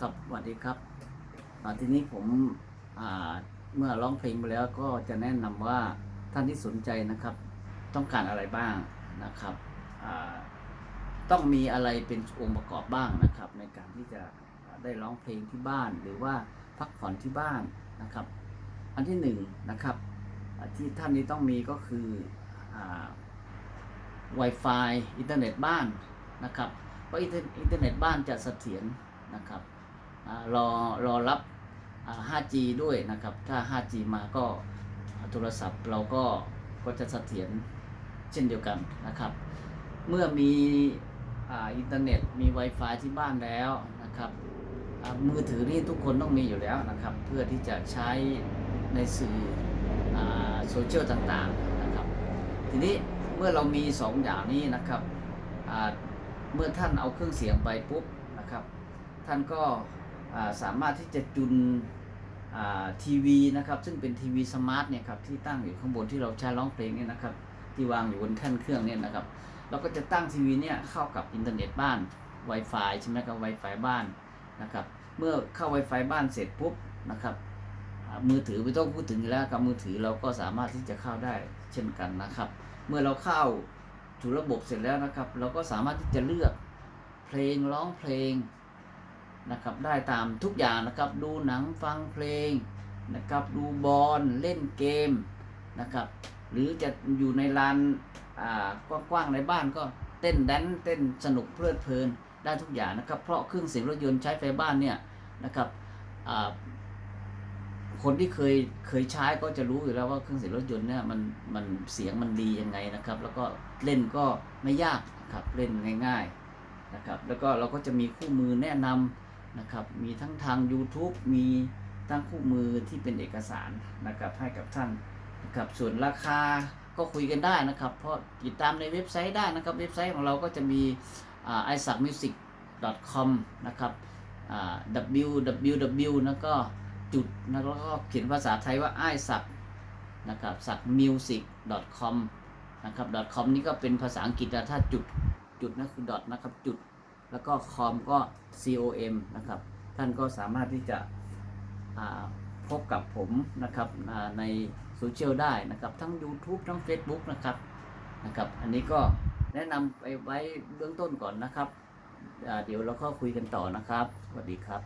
ครับสวัสดีครับอ่าทีนี้ผมเมื่อร้องเพลงไปแล้วก็จะแนะนำว่าท่านที่สนใจนะครับ ต้องการอะไรบ้างนะครับต้องมีอะไรเป็นองค์ประกอบบ้างนะครับ ในการที่จะได้ร้องเพลงที่บ้าน หรือว่าพักผ่อนที่บ้านนะครับ อันที่หนึ่งนะครับที่ท่านนี้ต้องมีก็คืออ Wi-Fi อินเทอร์เน็ตบ้านนะครับเพราะอินเทอร์เน็ตบ้านจะเสถียรนะครับ รอรอรับ 5G ด้วยนะครับ ถ้า 5G มาก็โทรศัพท์เราก็ก็จะเสถียรเช่นเดียวกันนะครับ เมื่อมีอินเทอร์เน็ตมี Wi-Fi ที่บ้านแล้วนะครับมือถือนี่ทุกคนต้องมีอยู่แล้วนะครับ เพื่อที่จะใช้ในสื่อโซเชียลต่างๆนะครับ ทีนี้เมื่อเรามีสองอย่างนี้นะครับเมื่อท่านเอาเครื่องเสียงไปปุ๊บนะครับ ท่านก็ สามารถที่จะจุนทีวีนะครับซึ่งเป็นทีวีสมาร์ทเนี่ยครับที่ตั้งอยู่ข้างบนที่เราใช้ร้องเพลงเนี่ยนะครับที่วางอยู่บนแท่นเครื่องเนี่ยนะครับเราก็จะตั้งทีวีเนี่ยเข้ากับอินเทอร์เน็ตบ้าน Wi-Fi ใช่ไหมครับ Wi-Fi บ้านนะครับเมื่อเข้า Wi-Fi บ้านเสร็จปุ๊บนะครับมือถือไม่ต้องพูดถึงแล้วกับมือถือเราก็สามารถที่จะเข้าได้เช่นกันนะครับ เมื่อเราเข้าสู่ระบบเสร็จแล้วนะครับ เราก็สามารถที่จะเลือกเพลงร้องเพลง นะครับได้ตามทุกอย่างนะครับดูหนังฟังเพลงนะครับดูบอลเล่นเกมนะครับหรือจะอยู่ในลานอ่ากว้างๆในบ้านก็เต้นแดนเต้นสนุกเพลิดเพลินได้ทุกอย่างนะครับเพราะเครื่องเสียงรถยนต์ใช้ไฟบ้านเนี่ยนะครับอ่าคนที่เคยเคยใช้ก็จะรู้อยู่แล้วว่าเครื่องเสียงรถยนต์เนี่ยมันมันเสียงมันดียังไงนะครับ แล้วก็เล่นก็ไม่ยากนะครับเล่นง่าย ๆนะครับ แล้วก็เราก็จะมีคู่มือแนะนำ นะครับ มีทั้งทาง YouTube มีทั้งคู่มือที่เป็นเอกสารนะครับให้กับท่านนะครับส่วนราคาก็คุยกันได้นะครับ เพราะติดตามในเว็บไซต์ได้นะครับ เว็บไซต์ของเราก็จะมีไอ่า isacmusic.com นะครับ www แล้วก็จุดนะแล้วก็เขียนภาษาไทยว่าไอ้ายสักนะครับสัก music com นะครับ com นี่ก็เป็นภาษาอังกฤษนะถ้าจุดจุดนั่นคือ dot นะครับจุด แล้วก็คอมก็ com นะครับ ท่านก็สามารถที่จะพบกับผมนะครับในโซเชียลได้นะครับ ทั้ง YouTube ทั้ง Facebook นะครับนะครับ อันนี้ก็แนะนำไปไว้เบื้องต้นก่อนนะครับ เดี๋ยวเราก็คุยกันต่อนะครับ สวัสดีครับ